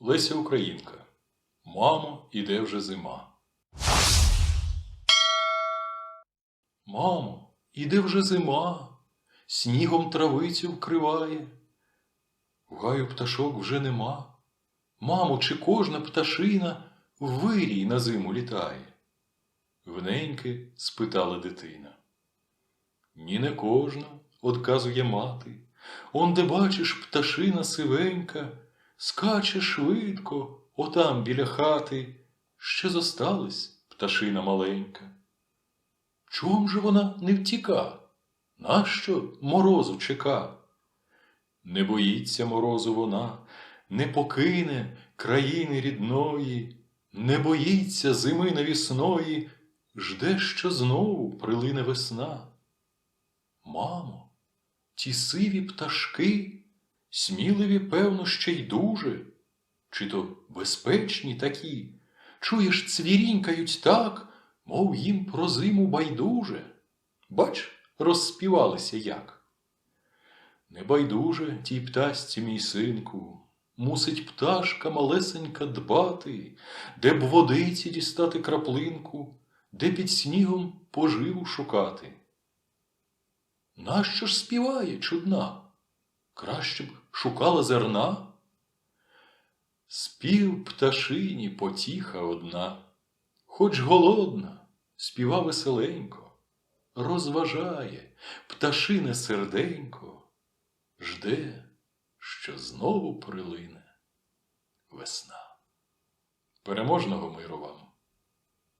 Леся Українка. Мамо, іде вже зима. Мамо, іде вже зима, снігом травицю вкриває. В гаю пташок вже нема. Мамо, чи кожна пташина в вирій на зиму літає? Вненьки спитала дитина. Ні, не кожна, одказує мати. Он, де бачиш, пташина сивенька, скаче швидко, отам біля хати, ще зосталась пташина маленька. Чом же вона не втіка? Нащо морозу чека? Не боїться морозу вона, не покине країни рідної, не боїться зими навісної, жде, що знову прилине весна. Мамо, ті сиві пташки, сміливі, певно, ще й дуже, чи то безпечні такі, чуєш, цвірінькають так, мов їм про зиму байдуже. Бач, розспівалися як. Не байдуже тій птасці, мій синку, мусить пташка малесенька дбати, де б водиці дістати краплинку, де під снігом поживу шукати. Нащо ж співає чудна? Краще б шукала зерна. Спів пташині потіха одна, хоч голодна, співа веселенько, розважає пташине серденько, жде, що знову прилине весна. Переможного миру вам!